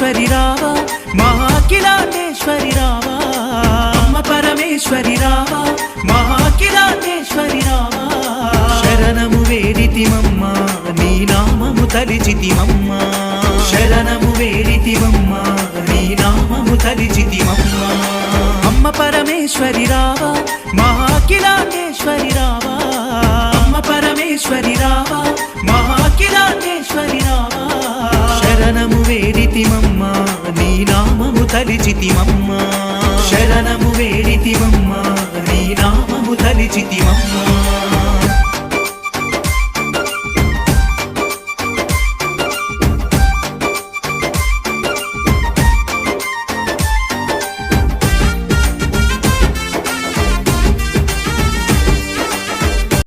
పరమేశ్వరి రావా మహాకిలాటేశ్వరి రావా. అమ్మ పరమేశ్వరి రావా మహాకిలాటేశ్వరి రావా. శరణము వేడితిమమ్మ నీ నామము తలిచితిమమ్మ. శరణము వేడితిమమ్మ నీ నామము తలిచితిమమ్మ. అమ్మ పరమేశ్వరి రావా మహాకిలాటేశ్వరి రావా. అమ్మ పరమేశ్వరి రావా మహాకిలాటేశ్వరి రావా. శరణము వేడితిమమ్మ తలిచితిమమ్మ. శరణము వేడితిమమ్మ. నీ నామము తలిచితిమమ్మ.